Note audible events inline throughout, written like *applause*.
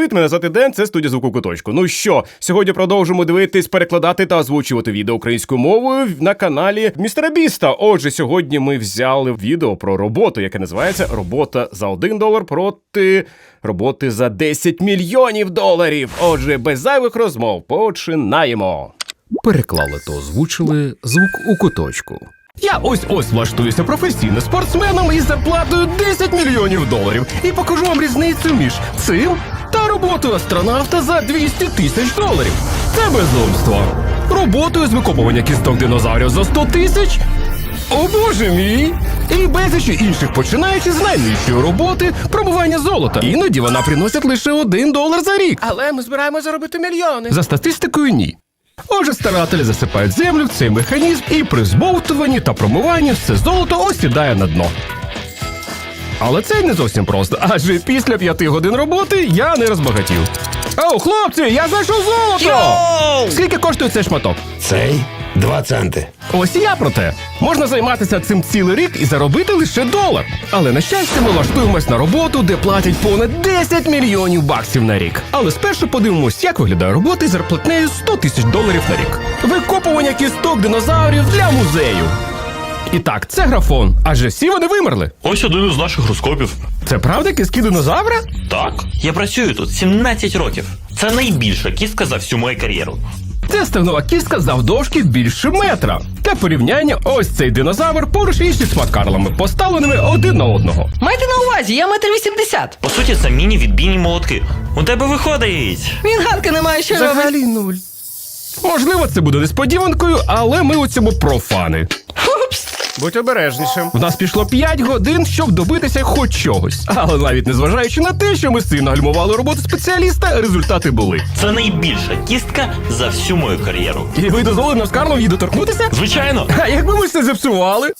Привіт, мене звати Ден, це студія звуку куточку. Ну що, сьогодні продовжимо дивитись, перекладати та озвучувати відео українською мовою на каналі Містера Біста. Отже, сьогодні ми взяли відео про роботу, яке називається Робота за 1 долар проти роботи за 10 мільйонів доларів. Отже, без зайвих розмов починаємо. Переклали та озвучили звук у куточку. Я ось ось влаштуюся професійним спортсменом із зарплатою 10 мільйонів доларів і покажу вам різницю між цим та роботою астронавта за 200 тисяч доларів. Це безумство. Роботою з викопування кісток динозаврів за 100 тисяч. О боже мій! І безліч інших, починаючи з найнижчої роботи пробування золота. Іноді вона приносить лише один долар за рік. Але ми збираємо заробити мільйони. За статистикою ні. Отже, старателі засипають землю в цей механізм і при збовтуванні та промиванні все золото осідає на дно. Але це не зовсім просто, адже після п'яти годин роботи я не розбагатів. Оу, хлопці, я знайшов золото! Скільки коштує цей шматок? Цей 2 центи. Ось і я про те. Можна займатися цим цілий рік і заробити лише долар. Але на щастя, ми влаштуємось на роботу, де платять понад 10 мільйонів баксів на рік. Але спершу подивимось, як виглядає робота із зарплатнею 100 тисяч доларів на рік. Викопування кісток динозаврів для музею. І так, це графон, адже всі вони вимерли. Ось один із наших гороскопів. Це правда кістки динозавра? Так, я працюю тут 17 років. Це найбільша кістка за всю мою кар'єру. Це ставнова кістка завдовжки більше метра. Для порівняння, ось цей динозавр поруч із шістьма карлами, поставленими один на одного. Майте на увазі, я метр вісімдесят. По суті, це міні-відбійні молотки. У тебе виходить. Він гадки не має що робити. нуль. Можливо, це буде несподіванкою, але ми у цьому профани. Будь обережнішим. В нас пішло 5 годин, щоб добитися хоч чогось. Але навіть незважаючи на те, що ми сильно гальмували роботу спеціаліста, результати були. Це найбільша кістка за всю мою кар'єру. І ви дозволили нам з Карлом її доторкнутися? Звичайно. А якби ми все зіпсували?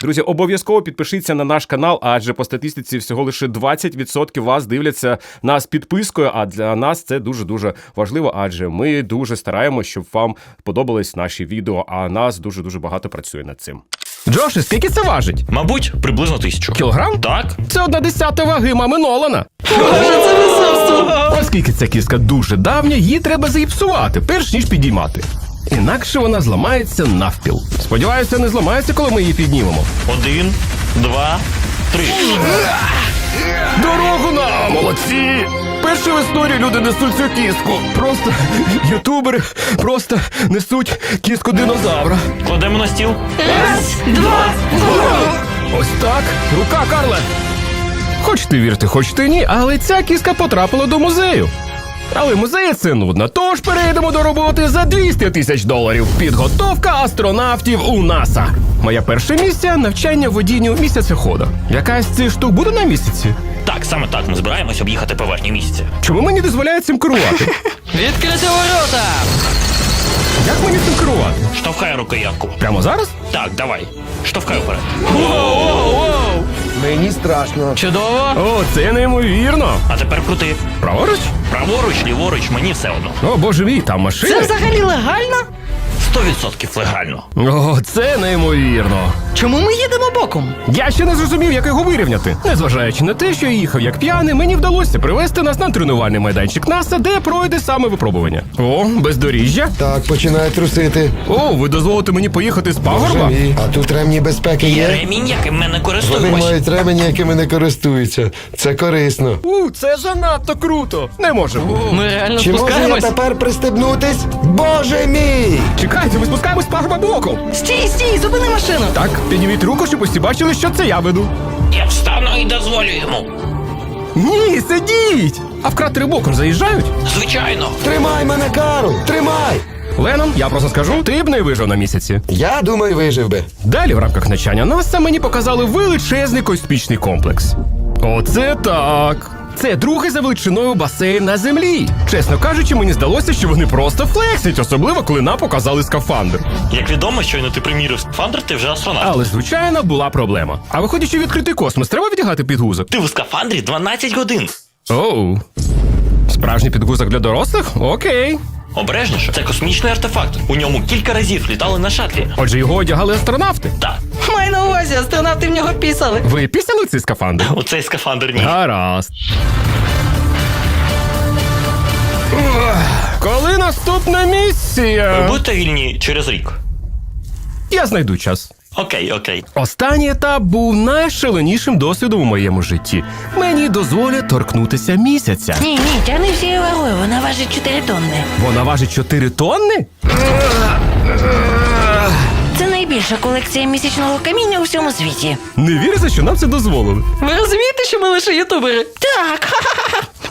Друзі, обов'язково підпишіться на наш канал, адже по статистиці всього лише 20% вас дивляться нас підпискою. А для нас це дуже дуже важливо, адже ми дуже стараємося, щоб вам подобались наші відео. А нас дуже дуже багато працює над цим. Джоші, скільки це важить? Мабуть, приблизно тисячу. Кілограм? Так. Це одна десята ваги мами Нолана. Боже, це безумство. Оскільки ця кістка дуже давня, її треба заїпсувати, перш ніж підіймати. Інакше вона зламається навпіл. Сподіваюся, не зламається, коли ми її піднімемо. Один, два, три. Дорогу нам! Молодці! Перші в історії люди несуть цю кістку. Просто ютубери просто несуть кістку динозавра. Кладемо на стіл. Раз, два, Ось так. Рука, Карле. Хочете вірте, хочете ні, але ця кістка потрапила до музею. Але музеї це нудно, тож перейдемо до роботи за 200 тисяч доларів. Підготовка астронавтів у НАСА. Моя перша місія навчання водінню місяцехода. Якась цих штук буде на місяці? Так, саме так ми збираємось об'їхати поверхню місяця. Чому мені дозволяють цим керувати? Відкрити ворота. Як мені цим керувати? Штовхай рукоятку. Прямо зараз? Так, давай. Штовхай вперед. Мені страшно. Чудово. О, це неймовірно. А тепер крути. Праворуч? Праворуч, ліворуч, мені все одно. О, боже мій, там машина. Це взагалі легально? 100% легально. О, це неймовірно. Чому ми їдемо боком? Я ще не зрозумів, як його вирівняти. Незважаючи на те, що я їхав як п'яний, мені вдалося привезти нас на тренувальний майданчик НАСА, де пройде саме випробування. О, бездоріжжя. Так, починає трусити. О, ви дозволите мені поїхати з Боже пагорба? мій. А тут ремні безпеки є. Ремінь, яким ми не Вони користуємось. мають ремені, якими не користуються. Це корисно. У, це занадто круто. Не може бути. Ми реально Чи можу я спускаємось. тепер пристебнутись? Боже мій! Чекайте, ми спускаємось з пагорба боком. Стій, стій, зупини машину. Так, підніміть руку, щоб усі бачили, що це я веду. Я встану і дозволю йому. Ні, сидіть! А в кратери боком заїжджають? Звичайно. Тримай мене, Карл! Тримай! Ленон, я просто скажу, ти б не вижив на місяці. Я думаю, вижив би. Далі в рамках навчання НАСА мені показали величезний космічний комплекс. Оце так. Це другий за величиною басейн на землі. Чесно кажучи, мені здалося, що вони просто флексять, особливо коли нам показали скафандр. Як відомо, щойно ти примірив скафандр, ти вже астронавт. Але звичайно була проблема. А виходячи в відкритий космос, треба вдягати підгузок. Ти в скафандрі 12 годин. Оу. Справжній підгузок для дорослих? Окей. Обережніше це космічний артефакт. У ньому кілька разів літали на шатлі. Отже, його одягали астронавти. Так. Май на увазі, астронавти в нього пісали. Ви пісали цей скафандр? *laughs* У цей скафандр ні. Гаразд. Коли наступна місія? Ви будете вільні через рік. Я знайду час. Окей, окей. Останній етап був найшаленішим досвідом у моєму житті. Мені дозволять торкнутися місяця. Ні, ні, тягни всією вагою, вона важить 4 тонни. Вона важить 4 тонни? Це найбільша колекція місячного каміння у всьому світі. Не віриться, що нам це дозволили. Ви розумієте, що ми лише ютубери? Так,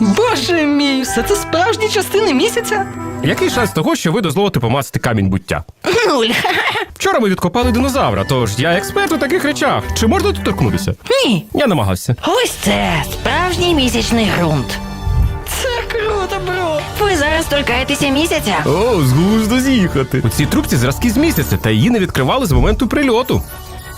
*laughs* Боже мій, все це справжні частини місяця. Який шанс того, що ви дозволите помацати камінь буття? нуль. Вчора ми відкопали динозавра, тож я експерт у таких речах. Чи можна тут торкнутися? Ні. Я намагався. Ось це справжній місячний ґрунт. Це круто, бро. Ви зараз торкаєтеся місяця. О, з глузду з'їхати. У цій трубці зразки з місяця, та її не відкривали з моменту прильоту.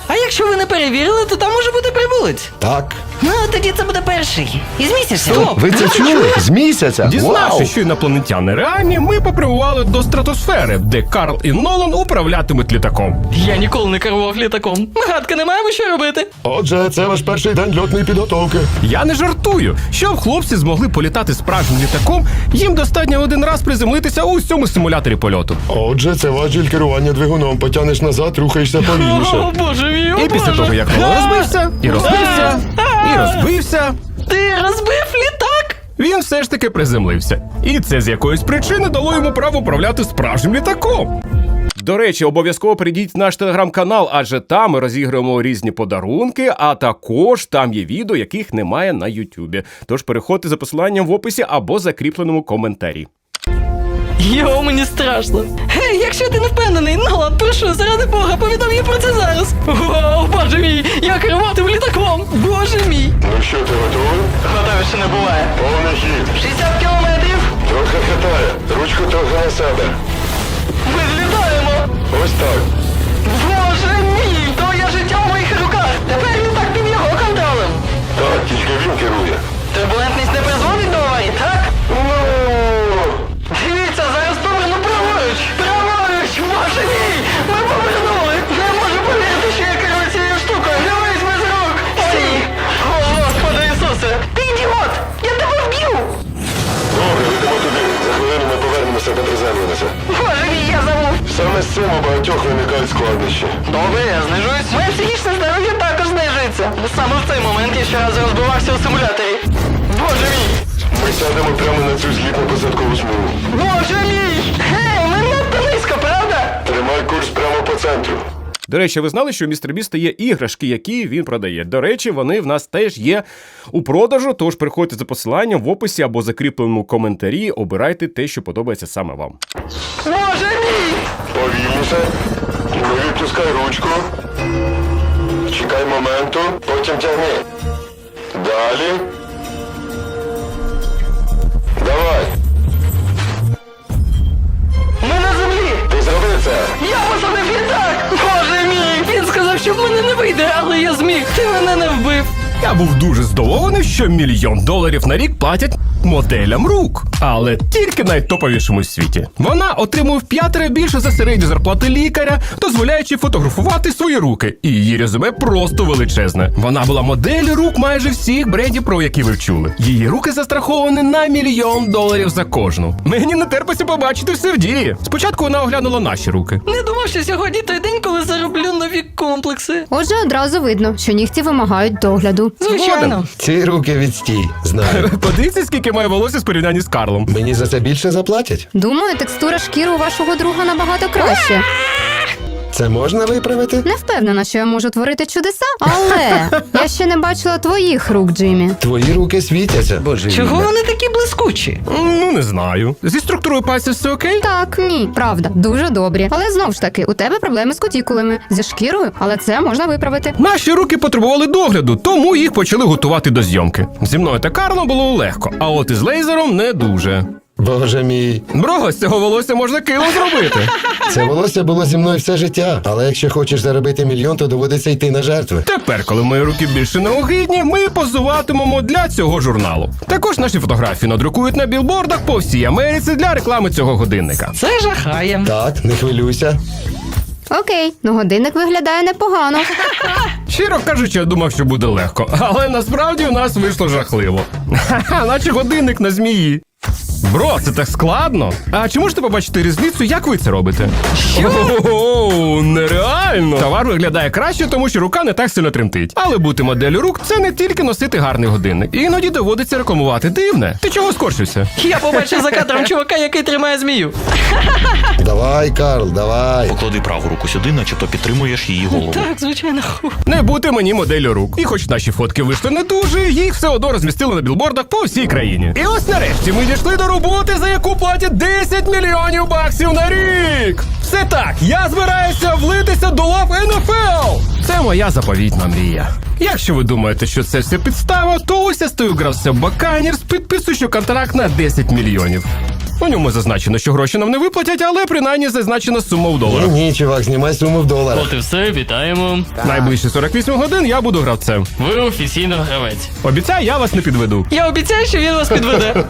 А якщо ви не перевірили, то там може бути прибулець. Так. Ну, тоді це буде перший. Із місяця. Стоп! Ви це чули? З місяця? Дізнавшись, що інопланетяни реальні, ми попрямували до стратосфери, де Карл і Нолан управлятимуть літаком. Я ніколи не керував літаком. Гадки не маємо що робити. Отже, це ваш перший день льотної підготовки. Я не жартую. Щоб хлопці змогли політати справжнім літаком, їм достатньо один раз приземлитися у цьому симуляторі польоту. Отже, це важіль керування двигуном. Потягнеш назад, рухаєшся *laughs* О, боже мій, о, І після Боже. того, як Нолан розбився, і розбився, *laughs* і розбився, Ти розбив літак? він все ж таки приземлився. І це з якоїсь причини дало йому право управляти справжнім літаком. До речі, обов'язково прийдіть в наш телеграм-канал, адже там ми розіграємо різні подарунки, а також там є відео, яких немає на Ютубі. Тож переходьте за посиланням в описі або закріпленому коментарі. Йо, мені страшно. Гей, якщо ти не впевнений, Нолан, прошу, заради Бога, повідом їй про це зараз. О, боже мій, я керуватиму літаком. Боже мій. Ну що, ти готовий? Готові ще не буває. Повний хід. 60 кілометрів. Трохи хитає. Ручку трохи на себе. Ми злітаємо. Ось так. Боже мій, твоє життя в моїх руках. Тепер літак під його контролем. Так, тільки він керує. Турбулентність не багатьох виникають складнощі. Добре, я знижуюсь. Моє психічне здоров'я також знижується. Саме в цей момент я щоразу розбивався у симуляторі. Боже мій! Ми сядемо прямо на цю злітно-посадкову смугу. Боже мій! Гей, ми надто низько, правда? Тримай курс прямо по центру. До речі, ви знали, що у містер Біста є іграшки, які він продає. До речі, вони в нас теж є у продажу. Тож переходьте за посиланням в описі або закріпленому коментарі. Обирайте те, що подобається саме вам. Боже мій! Повільніше. Не відпускай ручку. Чекай моменту, потім тягни. Далі. Давай. Ми на землі! Ти зроби це. Я посадив літак! Боже мій! Він сказав, що в мене не вийде, але я зміг. Ти мене не вбив. Я був дуже здивований, що мільйон доларів на рік платять моделям рук, але тільки найтоповішому світі. Вона отримує в п'ятеро більше за середню зарплату лікаря, дозволяючи фотографувати свої руки. І її резюме просто величезне. Вона була моделлю рук майже всіх брендів, про які ви чули. Її руки застраховані на мільйон доларів за кожну. Мені не терпиться побачити все в дії. Спочатку вона оглянула наші руки. Не думав, що сьогодні той день, коли зароблю нові комплекси. Отже, одразу видно, що нігті вимагають догляду. Звичайно. Ці руки відстій, знаю. *laughs* Подивіться, скільки має волосся з порівнянні з Карлом. Мені за це більше заплатять. Думаю, текстура шкіри у вашого друга набагато краще. Це можна виправити? Не впевнена, що я можу творити чудеса, але *laughs* я ще не бачила твоїх рук, Джиммі. Твої руки світяться. Боже. Чого вони такі блискучі? Ну, не знаю. Зі структурою пальців все окей? Так, ні, правда, дуже добрі. Але знову ж таки, у тебе проблеми з кутікулами, зі шкірою, але це можна виправити. Наші руки потребували догляду, тому їх почали готувати до зйомки. Зі мною та Карлом було легко, а от із лейзером не дуже. Боже мій. Бро, з цього волосся можна кило зробити. *laughs* Це волосся було зі мною все життя. Але якщо хочеш заробити мільйон, то доводиться йти на жертви. Тепер, коли мої руки більше не огидні, ми позуватимемо для цього журналу. Також наші фотографії надрукують на білбордах по всій Америці для реклами цього годинника. Це жахає. Так, не хвилюйся. Окей, ну годинник виглядає непогано. Щиро кажучи, я думав, що буде легко, але насправді у нас вийшло жахливо. *laughs* Наче годинник на змії. Бро, це так складно. А чи можете побачити різницю, як ви це робите? О, нереально! Товар виглядає краще, тому що рука не так сильно тремтить. Але бути моделлю рук це не тільки носити гарний годинник. Іноді доводиться рекламувати дивне. Ти чого скорчився? Я побачив за кадром чувака, який тримає змію. Давай, Карл, давай. Поклади праву руку сюди, начебто підтримуєш її голову. Так, звичайно. Не бути мені моделлю рук. І хоч наші фотки вийшли не дуже, їх все одно розмістили на білбордах по всій країні. І ось нарешті ми дійшли до роботи, за яку платять 10 мільйонів баксів на рік. Все так, я збираюся влитися до лав НФЛ. Це моя заповітна мрія. Якщо ви думаєте, що це все підстава, то ось я стою гравцем Баканірс, підписуючи контракт на 10 мільйонів. У ньому зазначено, що гроші нам не виплатять, але принаймні зазначена сума в Ні, доларах. ні, чувак, знімай суму в доларах. От і все, вітаємо. Найближчі 48 годин я буду гравцем. Ви офіційно гравець. Обіцяю, я вас не підведу. Я обіцяю, що він вас підведе.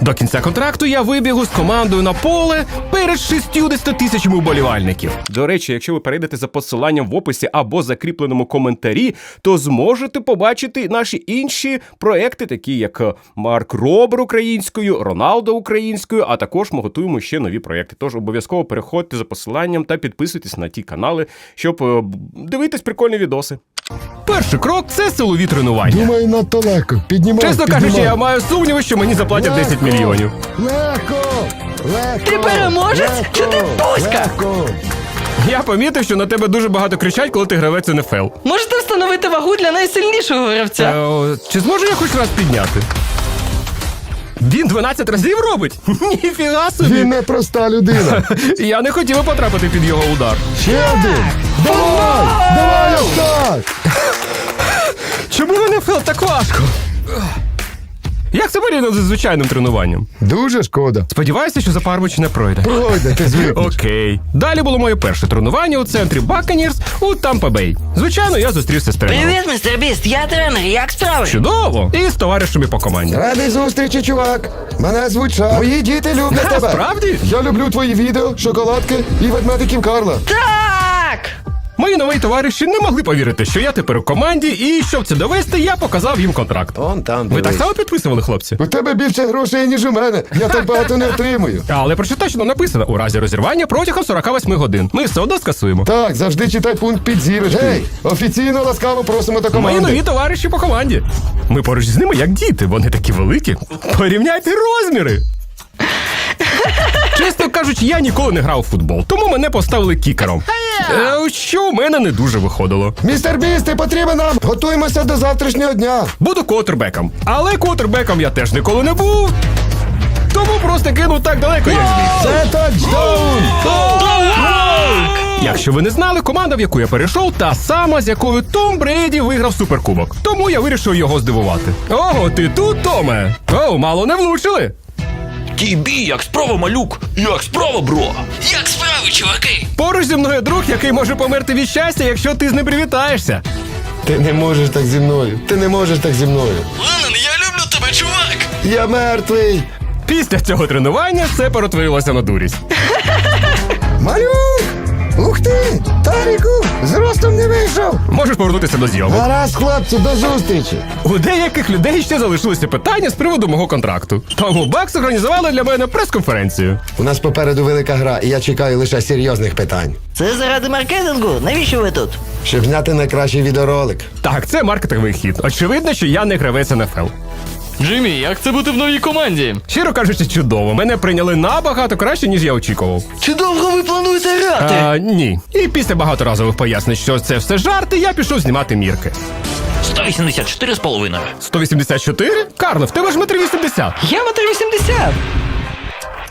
До кінця контракту я вибігу з командою на поле перед 60 тисячами вболівальників. До речі, якщо ви перейдете за посиланням в описі або закріпленому коментарі, то зможете побачити наші інші проекти, такі як Марк Робер українською, Роналдо українською, а також ми готуємо ще нові проекти. Тож обов'язково переходьте за посиланням та підписуйтесь на ті канали, щоб е, дивитись прикольні відоси. Перший крок це силові тренування. Думаю, надто легко. Піднімай. Чесно піднімай. кажучи, я маю сумніви, що мені заплатять 10 мільйонів. Легко! Легко! Ти переможець? Легко! Чи ти пуська? Легко! Я помітив, що на тебе дуже багато кричать, коли ти гравець НФЛ. Можете встановити вагу для найсильнішого гравця. Е, о, чи зможу я хоч раз підняти? Він 12 разів робить? *laughs* Ніфіга собі! Він не проста людина. *laughs* Я не хотів би потрапити під його удар. Ще один! Давай! Давай так! *laughs* Чому мене так важко? Як це порівняно з звичайним тренуванням? Дуже шкода. Сподіваюся, що запармич не пройде. Пройде, ти звикнеш. Окей. Далі було моє перше тренування у центрі Баканірс у Тампа Бей. Звичайно, я зустрівся з тренером. Привіт, містер Біст, я тренер, як справи? Чудово! І з товаришами по команді. Радий зустрічі, чувак. Мене звуть Ша. Мої діти люблять тебе. Справді? Я люблю твої відео, шоколадки і ведмедиків Карла. Так! Мої нові товариші не могли повірити, що я тепер у команді, і щоб це довести, я показав їм контракт. Он там. Ви так само підписували, хлопці? У тебе більше грошей, ніж у мене. Я так багато не отримую. Але прочитай, що там написано у разі розірвання протягом 48 годин. Ми все одно скасуємо. Так, завжди читай пункт під зірочкою. Гей, офіційно ласкаво просимо до Мої нові товариші по команді. Ми поруч з ними як діти, вони такі великі. Порівняйте розміри. Чесно кажучи, я ніколи не грав у футбол, тому мене поставили кікером. Е, що у мене не дуже виходило. Містер Біст, ти потрібен нам. Готуємося до завтрашнього дня. Буду квотербеком. Але квотербеком я теж ніколи не був. Тому просто кинув так далеко, як зміг. Це тачдаун! Якщо ви не знали, команда, в яку я перейшов, та сама, з якою Том Брейді виграв суперкубок. Тому я вирішив його здивувати. Ого, ти тут, Томе? О, мало не влучили. Тібі, як справа, малюк? Як справа, бро? Як справи, чуваки? Поруч зі мною друг, який може померти від щастя, якщо ти з ним привітаєшся. Ти не можеш так зі мною. Ти не можеш так зі мною. Леннон, я люблю тебе, чувак! Я мертвий. Після цього тренування все перетворилося на дурість. Малюк! Ух ти! Таріку! З ростом не вийшов! Можеш повернутися до зйомок. Гаразд, хлопці, до зустрічі! У деяких людей ще залишилися питання з приводу мого контракту. Тому Бакс організували для мене прес-конференцію. У нас попереду велика гра, і я чекаю лише серйозних питань. Це заради маркетингу? Навіщо ви тут? Щоб зняти найкращий відеоролик. Так, це маркетинговий хід. Очевидно, що я не гравець НФЛ. Джиммі, як це бути в новій команді? Щиро кажучи, чудово. Мене прийняли набагато краще, ніж я очікував. Чи довго ви плануєте грати? А, ні. І після багаторазових пояснень, що це все жарти, я пішов знімати мірки. 184 з половиною. 184? Карле, в тебе ж метр 80. Я метр 80.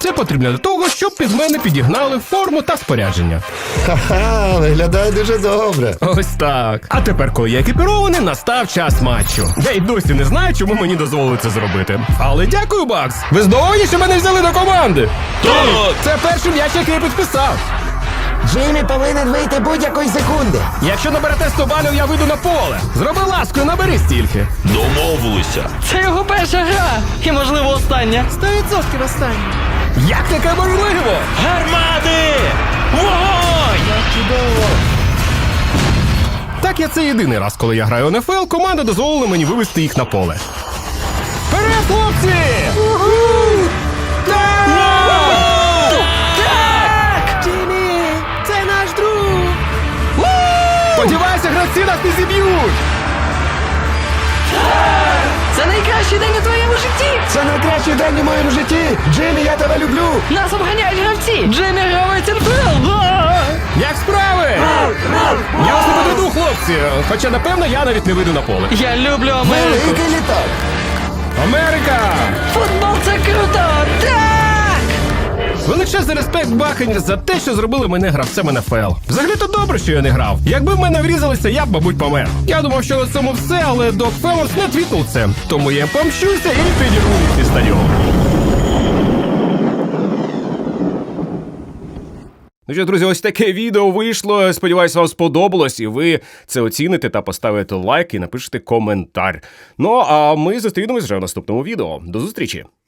Це потрібно для того, щоб під мене підігнали форму та спорядження. Ха-ха, виглядає дуже добре. Ось так. А тепер, коли я екіпірований, настав час матчу. Я й досі не знаю, чому мені дозволили це зробити. Але дякую, Бакс. Ви здоволені, що мене взяли до команди? Так! Це перший м'яч, який я підписав. Джиммі повинен вийти будь-якої секунди. Якщо наберете 100 балів, я вийду на поле. Зроби ласку і набери стільки. Домовилися. Це його перша гра. І, можливо, остання. 100% останній. Як таке можливо? Гармати! Вогонь! Як чудово! Так я це єдиний раз, коли я граю НФЛ, команда дозволила мені вивести їх на поле. Вперед, хлопці! Угу! Це наш друг! Сподівайся, гравці нас не зіб'ють! Це найкращий день у моєму житті! Джиммі, я тебе люблю! Нас обганяють гравці! Джиммі гравець НФЛ! Як справи? Я вас не подведу, хлопці. Хоча, напевно, я навіть не вийду на поле. Я люблю Америку! Великий літак! Америка! Футбол це! Величезний респект Бахані за те, що зробили мене гравцем НФЛ. Взагалі то добре, що я не грав. Якби в мене врізалися, я б, мабуть, помер. Я думав, що на цьому все, але Док Феллерс не твітнув це. Тому я помщуся і підірву їхній стадіон. Ну що, друзі, ось таке відео вийшло. Сподіваюся, вам сподобалось, і ви це оціните та поставите лайк і напишете коментар. Ну а ми зустрінемось вже в наступному відео. До зустрічі!